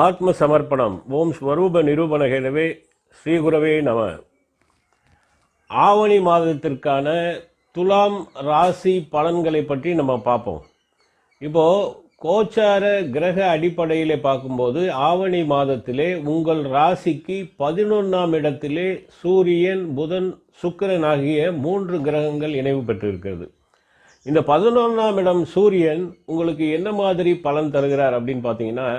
ஆத்ம சமர்ப்பணம் ஓம் ஸ்வரூப நிரூபணகேனவே ஸ்ரீகுரவே நம. ஆவணி மாதத்திற்கான துலாம் ராசி பலன்களை பற்றி நம்ம பார்ப்போம். இப்போது கோச்சார கிரக அடிப்படையிலே பார்க்கும்போது ஆவணி மாதத்திலே உங்கள் ராசிக்கு பதினொன்றாம் இடத்திலே சூரியன் புதன் சுக்கிரன் ஆகிய மூன்று கிரகங்கள் இணைவு பெற்றிருக்கிறது. இந்த பதினொன்றாம் இடம் சூரியன் உங்களுக்கு என்ன மாதிரி பலன் தருகிறார் அப்படின்னு பார்த்தீங்கன்னா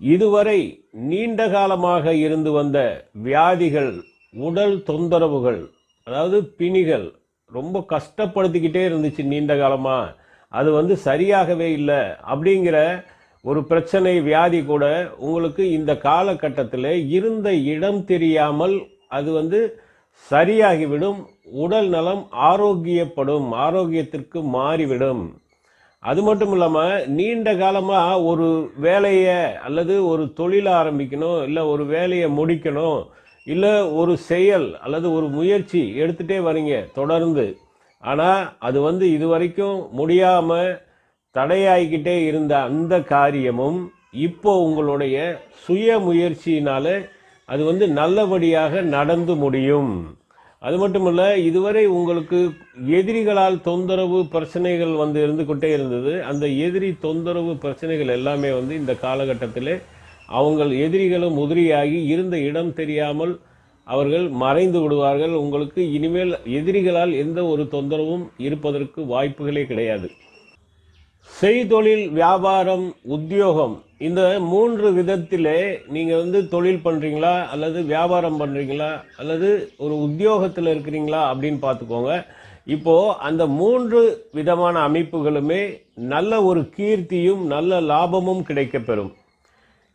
இதுவரை நீண்ட காலமாக இருந்து வந்த வியாதிகள் உடல் தொந்தரவுகள் அதாவது பிணிகள் ரொம்ப கஷ்டப்படுத்திக்கிட்டே இருந்துச்சு நீண்ட காலமாக அது வந்து சரியாகவே இல்லை அப்படிங்கிற ஒரு பிரச்சனை வியாதி கூட உங்களுக்கு இந்த காலகட்டத்தில் இருந்த இடம் தெரியாமல் அது வந்து சரியாகிவிடும் உடல் நலம் ஆரோக்கியப்படும் ஆரோக்கியத்திற்கு மாறிவிடும். அது மட்டும் இல்லாமல் நீண்ட காலமாக ஒரு வேலையை அல்லது ஒரு தொழிலை ஆரம்பிக்கணும் இல்லை ஒரு வேலையை முடிக்கணும் இல்லை ஒரு செயல் அல்லது ஒரு முயற்சி எடுத்துகிட்டே வரீங்க தொடர்ந்து. ஆனால் அது வந்து இது வரைக்கும் முடியாமல் தடையாகிக்கிட்டே இருந்த அந்த காரியமும் இப்போ உங்களுடைய சுய முயற்சியினால் அது வந்து நல்லபடியாக நடந்து முடியும். அது மட்டும் இல்லை இதுவரை உங்களுக்கு எதிரிகளால் தொந்தரவு பிரச்சனைகள் வந்து இருந்து கொண்டே இருந்தது. அந்த எதிரி தொந்தரவு பிரச்சனைகள் எல்லாமே வந்து இந்த காலகட்டத்தில் அவங்கள் எதிரிகளும் உதிரியாகி இருந்த இடம் தெரியாமல் அவர்கள் மறைந்து விடுவார்கள். உங்களுக்கு இனிமேல் எதிரிகளால் எந்த ஒரு தொந்தரவும் இருப்பதற்கு வாய்ப்புகளே கிடையாது. செய்தொழில் வியாபாரம் உத்தியோகம் இந்த மூன்று விதத்திலே நீங்கள் வந்து தொழில் பண்ணுறீங்களா அல்லது வியாபாரம் பண்ணுறீங்களா அல்லது ஒரு உத்தியோகத்தில் இருக்கிறீங்களா? அப்படின்னு பார்த்துக்கோங்க. இப்போது அந்த மூன்று விதமான அமைப்புகளுமே நல்ல ஒரு கீர்த்தியும் நல்ல லாபமும் கிடைக்கப்பெறும்.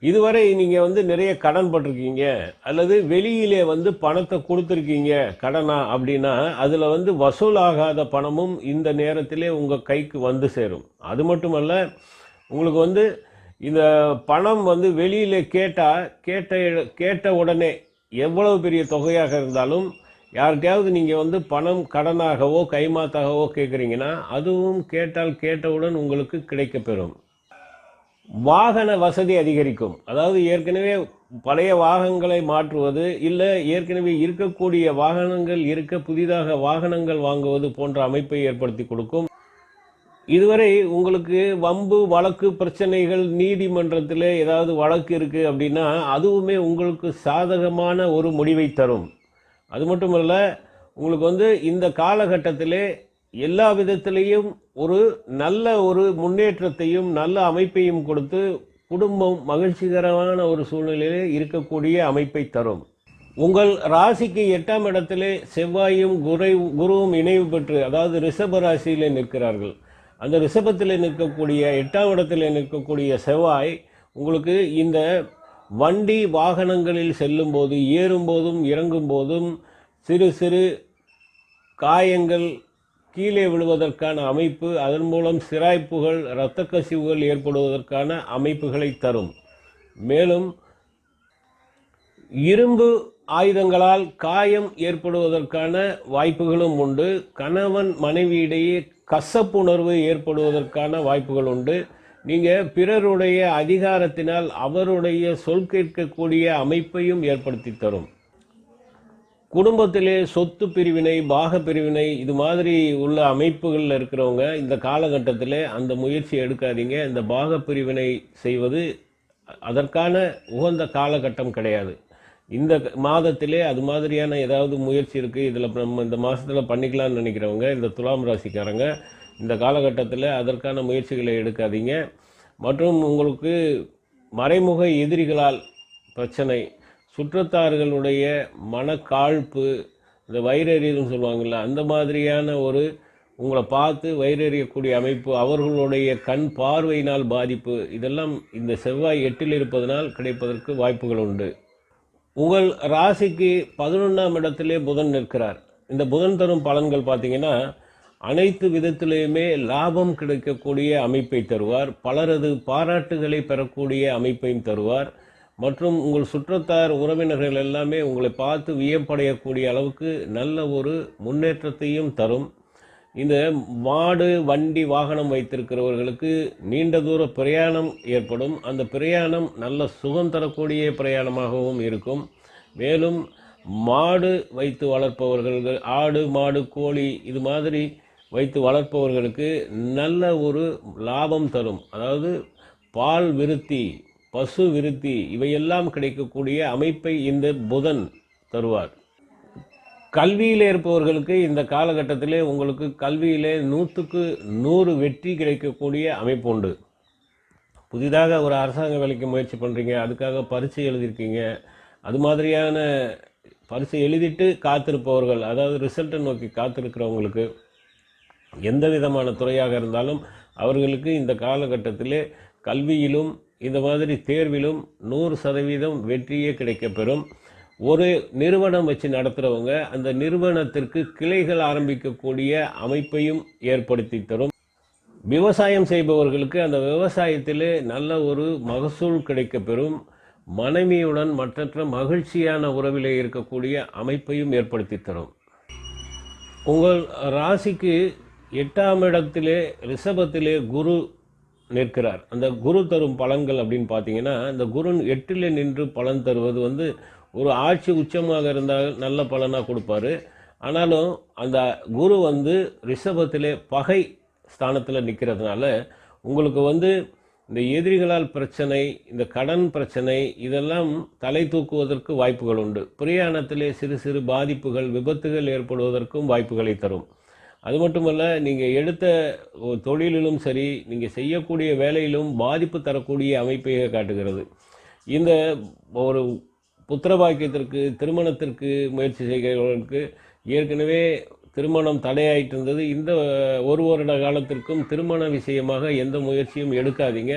இதுவரை நீங்கள் வந்து நிறைய கடன் பட்டிருக்கீங்க அல்லது வெளியிலே வந்து பணத்தை கொடுத்துருக்கீங்க கடனா அப்படின்னா அதில் வந்து வசூலாகாத பணமும் இந்த நேரத்திலே உங்கள் கைக்கு வந்து சேரும். அது மட்டுமல்ல உங்களுக்கு வந்து இந்த பணம் வந்து வெளியில் கேட்டால் கேட்ட கேட்ட உடனே எவ்வளவு பெரிய தொகையாக இருந்தாலும் யார்கிட்டயாவது நீங்கள் வந்து பணம் கடனாகவோ கைமாத்தாகவோ கேட்குறீங்கன்னா அதுவும் கேட்டால் கேட்டவுடன் உங்களுக்கு கிடைக்கப்பெறும். வாகன வசதி அதிகரிக்கும். அதாவது ஏற்கனவே பழைய வாகனங்களை மாற்றுவது இல்லை ஏற்கனவே இருக்கக்கூடிய வாகனங்கள் இருக்க புதிதாக வாகனங்கள் வாங்குவது போன்ற அமைப்பை ஏற்படுத்தி கொடுக்கும். இதுவரை உங்களுக்கு வம்பு வழக்கு பிரச்சனைகள் நீதிமன்றத்தில் ஏதாவது வழக்கு இருக்குது அப்படின்னா அதுவுமே உங்களுக்கு சாதகமான ஒரு முடிவை தரும். அது மட்டும் இல்லை உங்களுக்கு வந்து இந்த காலகட்டத்திலே எல்லா விதத்திலையும் ஒரு நல்ல ஒரு முன்னேற்றத்தையும் நல்ல அமைப்பையும் கொடுத்து குடும்பம் மகிழ்ச்சிகரமான ஒரு சூழ்நிலையிலே இருக்கக்கூடிய அமைப்பை தரும். உங்கள் ராசிக்கு எட்டாம் இடத்திலே செவ்வாயும் குறை குருவும் இணைவு பெற்று அதாவது ரிஷப ராசியிலே நிற்கிறார்கள். அந்த ரிஷபத்தில் நிற்கக்கூடிய எட்டாம் இடத்தில் நிற்கக்கூடிய செவ்வாய் உங்களுக்கு இந்த வண்டி வாகனங்களில் செல்லும்போது ஏறும்போதும் இறங்கும்போதும் சிறு சிறு காயங்கள் கீழே விழுவதற்கான அமைப்பு அதன் மூலம் சிராய்ப்புகள் இரத்த கசிவுகள் ஏற்படுவதற்கான அமைப்புகளை தரும். மேலும் இரும்பு ஆயுதங்களால் காயம் ஏற்படுவதற்கான வாய்ப்புகளும் உண்டு. கணவன் மனைவியிடையே கசப்புணர்வு ஏற்படுவதற்கான வாய்ப்புகள் உண்டு. நீங்கள் பிறருடைய அதிகாரத்தினால் அவருடைய சொல் கேட்கக்கூடிய அமைப்பையும் ஏற்படுத்தி தரும். குடும்பத்திலே சொத்து பிரிவினை பாக பிரிவினை இது மாதிரி உள்ள அமைப்புகளில் இருக்கிறவங்க இந்த காலகட்டத்தில் அந்த முயற்சி எடுக்காதீங்க. இந்த பாக பிரிவினை செய்வது அதற்கான உகந்த காலகட்டம் கிடையாது. இந்த மாதத்திலே அது மாதிரியான ஏதாவது முயற்சி இருக்குது இதில் நம்ம இந்த மாதத்தில் பண்ணிக்கலாம்னு நினைக்கிறவங்க இந்த துலாம் ராசிக்காரங்க இந்த காலகட்டத்தில் அதற்கான முயற்சிகளை எடுக்காதீங்க. மற்றும் உங்களுக்கு மறைமுக எதிரிகளால் பிரச்சனை சுற்றத்தார்களுடைய மனக்காழ்ப்பு இந்த வைரறியல்னு சொல்லுவாங்கள்ல அந்த மாதிரியான ஒரு உங்களை பார்த்து வயிறறியக்கூடிய அமைப்பு அவர்களுடைய கண் பார்வையினால் பாதிப்பு இதெல்லாம் இந்த செவ்வாய் எட்டில் இருப்பதனால் கிடைப்பதற்கு வாய்ப்புகள் உண்டு. உங்கள் ராசிக்கு பதினொன்றாம் இடத்திலே புதன் நிற்கிறார். இந்த புதன் தரும் பலன்கள் பார்த்தீங்கன்னா அனைத்து விதத்திலேயுமே லாபம் கிடைக்கக்கூடிய அமைப்பை தருவார். பலரது பாராட்டுகளை பெறக்கூடிய அமைப்பையும் தருவார். மற்றும் உங்கள் சுற்றத்தார் உறவினர்கள் எல்லாமே உங்களை பார்த்து வியப்படையக்கூடிய அளவுக்கு நல்ல ஒரு முன்னேற்றத்தையும் தரும். இந்த மாடு வண்டி வாகனம் வைத்திருக்கிறவர்களுக்கு நீண்ட தூர பிரயாணம் ஏற்படும். அந்த பிரயாணம் நல்ல சுகம் தரக்கூடிய பிரயாணமாகவும் இருக்கும். மேலும் மாடு வைத்து வளர்ப்பவர்கள் ஆடு மாடு கோழி இது மாதிரி வைத்து வளர்ப்பவர்களுக்கு நல்ல ஒரு லாபம் தரும். அதாவது பால் விருத்தி பசு விருத்தி இவையெல்லாம் கிடைக்கக்கூடிய அமைப்பை இந்த புதன் தருவார். கல்வியில் இருப்பவர்களுக்கு இந்த காலகட்டத்திலே உங்களுக்கு கல்வியிலே நூற்றுக்கு நூறு வெற்றி கிடைக்கக்கூடிய அமைப்பு உண்டு. புதிதாக ஒரு அரசாங்க வேலைக்கு முயற்சி பண்ணுறீங்க அதுக்காக பரிசு எழுதியிருக்கீங்க அது மாதிரியான பரிசு எழுதிட்டு காத்திருப்பவர்கள் அதாவது ரிசல்ட்டை நோக்கி காத்திருக்கிறவங்களுக்கு எந்த விதமான துறையாக இருந்தாலும் அவர்களுக்கு இந்த காலகட்டத்திலே கல்வியிலும் இந்த மாதிரி தேர்விலும் நூறு சதவீதம் வெற்றியே கிடைக்கப்பெறும். ஒரு நிறுவனம் வச்சு நடத்துகிறவங்க அந்த நிறுவனத்திற்கு கிளைகள் ஆரம்பிக்கக்கூடிய அமைப்பையும் ஏற்படுத்தி தரும். விவசாயம் செய்பவர்களுக்கு அந்த விவசாயத்திலே நல்ல ஒரு மகசூல் கிடைக்கப்பெறும். மனைவியுடன் மற்றற்ற மகிழ்ச்சியான உறவிலே இருக்கக்கூடிய அமைப்பையும் ஏற்படுத்தி தரும். உங்கள் ராசிக்கு எட்டாம் இடத்திலே ரிஷபத்திலே குரு நிற்கிறார். அந்த குரு தரும் பலன்கள் அப்படின்னு பார்த்தீங்கன்னா இந்த குரு எட்டில் நின்று பலன் தருவது வந்து ஒரு ஆட்சி உச்சமாக இருந்தால் நல்ல பலனாக கொடுப்பாரு. ஆனாலும் அந்த குரு வந்து ரிஷபத்திலே பகை ஸ்தானத்தில் நிற்கிறதுனால உங்களுக்கு வந்து இந்த எதிரிகளால் பிரச்சனை இந்த கடன் பிரச்சனை இதெல்லாம் தலை தூக்குவதற்கு வாய்ப்புகள் உண்டு. பிரயாணத்திலே சிறு சிறு பாதிப்புகள் விபத்துகள் ஏற்படுவதற்கும் வாய்ப்புகளை தரும். அது மட்டுமல்ல நீங்கள் எடுத்த தொழிலிலும் சரி நீங்கள் செய்யக்கூடிய வேலையிலும் பாதிப்பு தரக்கூடிய அமைப்பை காட்டுகிறது. இந்த ஒரு புத்திரபாக்கியத்திற்கு திருமணத்திற்கு முயற்சி செய்கிறவர்களுக்கு ஏற்கனவே திருமணம் தடையாயிட்டு இருந்தது இந்த ஒரு வருட காலத்திற்கும் திருமண விஷயமாக எந்த முயற்சியும் எடுக்காதீங்க.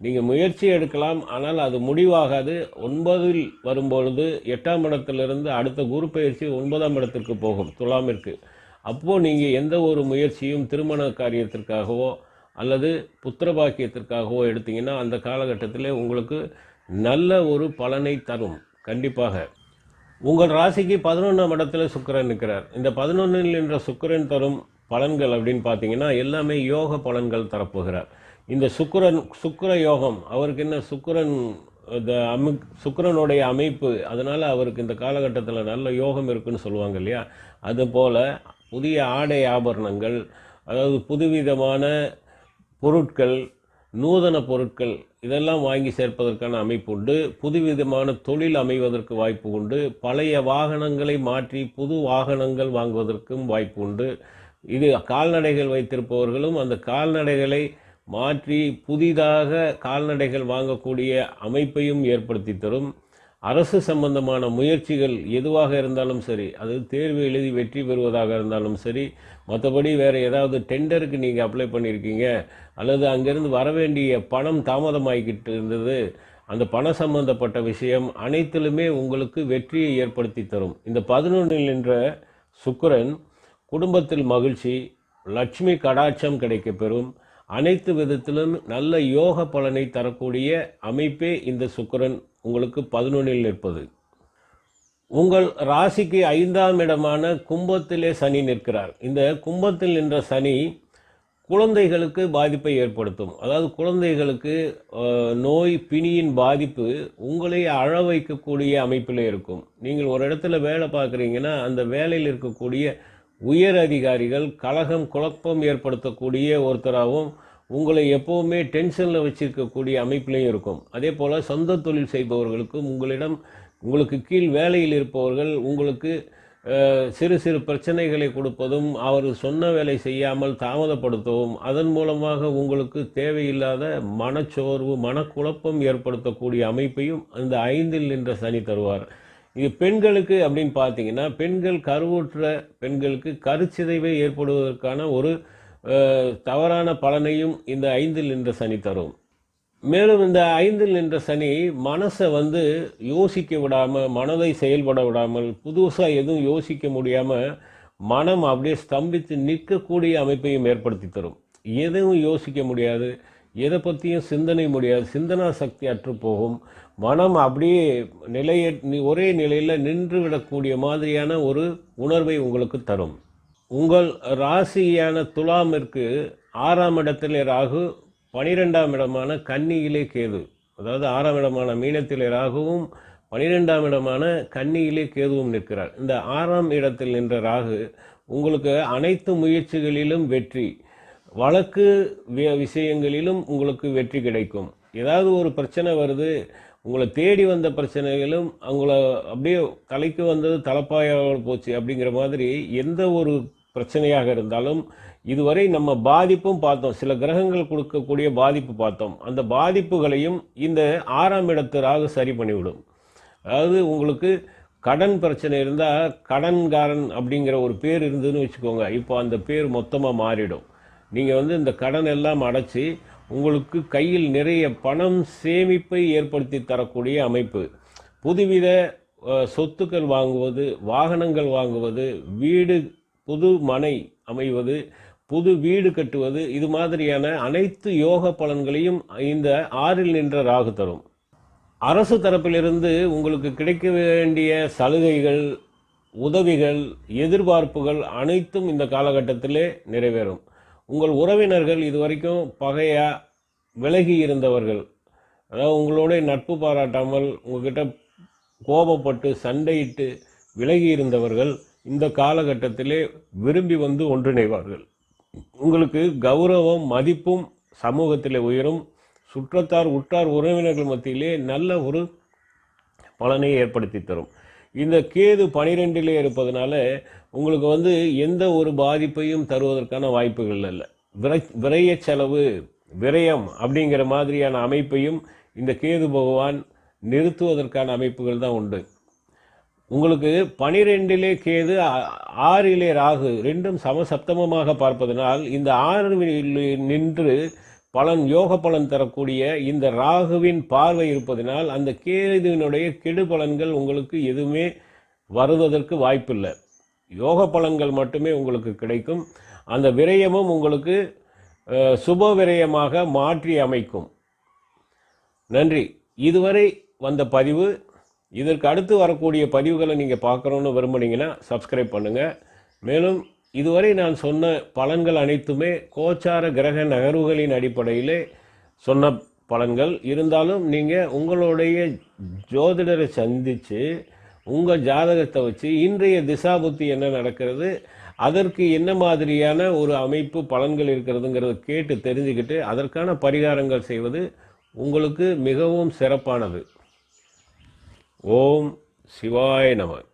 நீங்கள் முயற்சி எடுக்கலாம் ஆனால் அது முடிவாகாது. ஒன்பதில் வரும்பொழுது எட்டாம் இடத்திலிருந்து அடுத்த குரு பயிற்சி ஒன்பதாம் இடத்திற்கு போகும் துலாமிற்கு அப்போது நீங்கள் எந்த ஒரு முயற்சியும் திருமண காரியத்திற்காகவோ அல்லது புத்திர பாக்கியத்திற்காகவோ எடுத்தீங்கன்னா அந்த காலகட்டத்தில் உங்களுக்கு நல்ல ஒரு பலனை தரும். கண்டிப்பாக. உங்கள் ராசிக்கு பதினொன்றாம் இடத்துல சுக்கிரன் நிற்கிறார் இந்த பதினொன்றில் என்ற சுக்கரன் தரும் பலன்கள் அப்படின்னு பார்த்தீங்கன்னா எல்லாமே யோக பலன்கள் தரப்போகிறார். இந்த சுக்கரன் சுக்கர யோகம் அவருக்கு என்ன சுக்கரன் இந்த அமி சுக்கிரனுடைய அமைப்பு அதனால் அவருக்கு இந்த காலகட்டத்தில் நல்ல யோகம் இருக்குன்னு சொல்லுவாங்க இல்லையா? அதுபோல் புதிய ஆடை ஆபரணங்கள் அதாவது புதுவிதமான பொருட்கள் நூதன பொருட்கள் இதெல்லாம் வாங்கி சேர்ப்பதற்கான அமைப்பு உண்டு. புதுவிதமான தொழில் அமைவதற்கு வாய்ப்பு உண்டு. பழைய வாகனங்களை மாற்றி புது வாகனங்கள் வாங்குவதற்கும் வாய்ப்பு உண்டு. இது கால்நடைகள் வைத்திருப்பவர்களும் அந்த கால்நடைகளை மாற்றி புதிதாக கால்நடைகள் வாங்கக்கூடிய அமைப்பையும் ஏற்படுத்தி தரும். அரசு சம்பந்தமான முயற்சிகள் எதுவாக இருந்தாலும் சரி அது தேர்வு எழுதி வெற்றி பெறுவதாக இருந்தாலும் சரி மற்றபடி வேறு ஏதாவது டெண்டருக்கு நீங்கள் அப்ளை பண்ணியிருக்கீங்க அல்லது அங்கேருந்து வர வேண்டிய பணம் தாமதமாகிக்கிட்டு இருந்தது அந்த பண சம்பந்தப்பட்ட விஷயம் அனைத்திலுமே உங்களுக்கு வெற்றியை ஏற்படுத்தி தரும். இந்த பதினொன்றில் நின்ற சுக்கரன் குடும்பத்தில் மகிழ்ச்சி லட்சுமி கடாட்சம் கிடைக்கப்பெறும் அனைத்து விதத்திலும் நல்ல யோக பலனை தரக்கூடிய அமைப்பே இந்த சுக்கிரன் உங்களுக்கு பதினொன்றில் நிற்பது. உங்கள் ராசிக்கு ஐந்தாம் இடமான கும்பத்திலே சனி நிற்கிறார். இந்த கும்பத்தில் நின்ற சனி குழந்தைகளுக்கு பாதிப்பை ஏற்படுத்தும். அதாவது குழந்தைகளுக்கு நோய் பிணியின் பாதிப்பு உங்களை அழ வைக்கக்கூடிய அமைப்பில் இருக்கும். நீங்கள் ஒரு இடத்துல வேலை பார்க்குறீங்கன்னா அந்த வேலையில் இருக்கக்கூடிய உயர் அதிகாரிகள் கலகம் குழப்பம் ஏற்படுத்தக்கூடிய ஒருத்தராகவும் உங்களை எப்போவுமே டென்ஷனில் வச்சுருக்கக்கூடிய அமைப்பிலையும் இருக்கும். அதே போல் சொந்த தொழில் செய்பவர்களுக்கும் உங்களிடம் உங்களுக்கு கீழ் வேலையில் இருப்பவர்கள் உங்களுக்கு சிறு சிறு பிரச்சனைகளை கொடுப்பதும் அவர் சொன்ன வேலை செய்யாமல் தாமதப்படுத்தவும் அதன் மூலமாக உங்களுக்கு தேவையில்லாத மனச்சோர்வு மனக்குழப்பம் ஏற்படுத்தக்கூடிய அமைப்பையும் அந்த ஐந்தில் நின்ற சனி தருவார். இது பெண்களுக்கு அப்படின்னு பார்த்தீங்கன்னா பெண்கள் கருவுற்ற பெண்களுக்கு கருச்சிதைவை ஏற்படுவதற்கான ஒரு தவறான பலனையும் இந்த ஐந்தில் நின்ற சனி தரும். மேலும் இந்த ஐந்தில் நின்ற சனி மனசை வந்து யோசிக்க விடாமல் மனதை செயல்பட விடாமல் புதுசாக எதுவும் யோசிக்க முடியாமல் மனம் அப்படியே ஸ்தம்பித்து நிற்கக்கூடிய அமைப்பையும் ஏற்படுத்தி தரும். எதுவும் யோசிக்க முடியாது. எதை பற்றியும் சிந்தனை முடியாது. சிந்தனா சக்தி அற்று போகும் மனம் அப்படியே நிலைய ஒரே நிலையில் நின்று விடக்கூடிய மாதிரியான ஒரு உணர்வை உங்களுக்கு தரும். உங்கள் ராசியான துலாமிற்கு ஆறாம் இடத்திலே ராகு பனிரெண்டாம் இடமான கன்னியிலே கேது. அதாவது ஆறாம் இடமான மீனத்திலே ராகுவும் பனிரெண்டாம் இடமான கன்னியிலே கேதுவும் நிற்கிறார். இந்த ஆறாம் இடத்தில் நின்ற ராகு உங்களுக்கு அனைத்து முயற்சிகளிலும் வெற்றி வழக்கு வி- விஷயங்களிலும் உங்களுக்கு வெற்றி கிடைக்கும். ஏதாவது ஒரு பிரச்சனை வருது உங்களை தேடி வந்த பிரச்சனைகளும் அவங்கள அப்படியே தலைக்கு வந்தது தலைப்பாயாக போச்சு அப்படிங்கிற மாதிரி எந்த ஒரு பிரச்சனையாக இருந்தாலும் இதுவரை நம்ம பாதிப்பும் பார்த்தோம். சில கிரகங்கள் கொடுக்கக்கூடிய பாதிப்பு பார்த்தோம். அந்த பாதிப்புகளையும் இந்த ஆறாம் இடத்து ராகு சரி பண்ணிவிடும். அதாவது உங்களுக்கு கடன் பிரச்சனை இருந்தால் கடன்காரன் அப்படிங்கிற ஒரு பேர் இருந்ததுன்னு வச்சுக்கோங்க. இப்போ அந்த பேர் மொத்தமாக மாறிடும். நீங்கள் வந்து இந்த கடன் எல்லாம் அடைச்சி உங்களுக்கு கையில் நிறைய பணம் சேமிப்பை ஏற்படுத்தி தரக்கூடிய அமைப்பு. புதுவித சொத்துக்கள் வாங்குவது வாகனங்கள் வாங்குவது வீடு புது மனை அமைவது புது வீடு கட்டுவது இது மாதிரியான அனைத்து யோக பலன்களையும் இந்த ஆறில் நின்ற ராகு தரும். அரசு தரப்பிலிருந்து உங்களுக்கு கிடைக்க வேண்டிய சலுகைகள் உதவிகள் எதிர்பார்ப்புகள் அனைத்தும் இந்த காலகட்டத்திலே நிறைவேறும். உங்கள் உறவினர்கள் இதுவரைக்கும் பகையாக விலகி இருந்தவர்கள். அதாவது உங்களோட நட்பு பாராட்டாமல் உங்ககிட்ட கோபப்பட்டு சண்டையிட்டு விலகி இருந்தவர்கள் இந்த காலகட்டத்திலே விரும்பி வந்து ஒன்றிணைவார்கள். உங்களுக்கு கௌரவம் மதிப்பும் சமூகத்தில் உயரும். சுற்றத்தார் உற்றார் உறவினர்கள் மத்தியிலே நல்ல ஒரு பலனை ஏற்படுத்தி தரும். இந்த கேது பனிரெண்டிலே இருப்பதனால உங்களுக்கு வந்து எந்த ஒரு பாதிப்பையும் தருவதற்கான வாய்ப்புகள் இல்லை. விரை விரைய செலவு விரயம் அப்படிங்கிற மாதிரியான அமைப்பையும் இந்த கேது பகவான் நிறுத்துவதற்கான அமைப்புகள் தான் உண்டு. உங்களுக்கு பனிரெண்டிலே கேது ஆறிலே ராகு ரெண்டும் சமசப்தமமாக பார்ப்பதனால் இந்த ஆறு நின்று பலன் யோக பலன் தரக்கூடிய இந்த ராகுவின் பார்வை இருப்பதனால் அந்த கேதுவினுடைய கெடு பலன்கள் உங்களுக்கு எதுவுமே வருவதற்கு வாய்ப்பில்லை. யோக பலன்கள் மட்டுமே உங்களுக்கு கிடைக்கும். அந்த விரயமும் உங்களுக்கு சுப விரயமாக மாற்றி அமைக்கும். நன்றி. இதுவரை வந்த பதிவு இதற்கு அடுத்து வரக்கூடிய பதிவுகளை நீங்கள் பார்க்கணுன்னு விரும்புனீங்கன்னா சப்ஸ்கிரைப் பண்ணுங்கள் மேலும் இதுவரை நான் சொன்ன பலன்கள் அனைத்துமே கோச்சார கிரக நகர்வுகளின் அடிப்படையிலே சொன்ன பலன்கள். இருந்தாலும் நீங்கள் உங்களுடைய ஜோதிடரை சந்தித்து உங்கள் ஜாதகத்தை வச்சு இன்றைய திசாபுத்தி என்ன நடக்கிறது அதற்கு என்ன மாதிரியான ஒரு அமைப்பு பலன்கள் இருக்கிறதுங்கிறத கேட்டு தெரிஞ்சுக்கிட்டு அதற்கான பரிகாரங்கள் செய்வது உங்களுக்கு மிகவும் சிறப்பானது. ஓம் சிவாய நமன்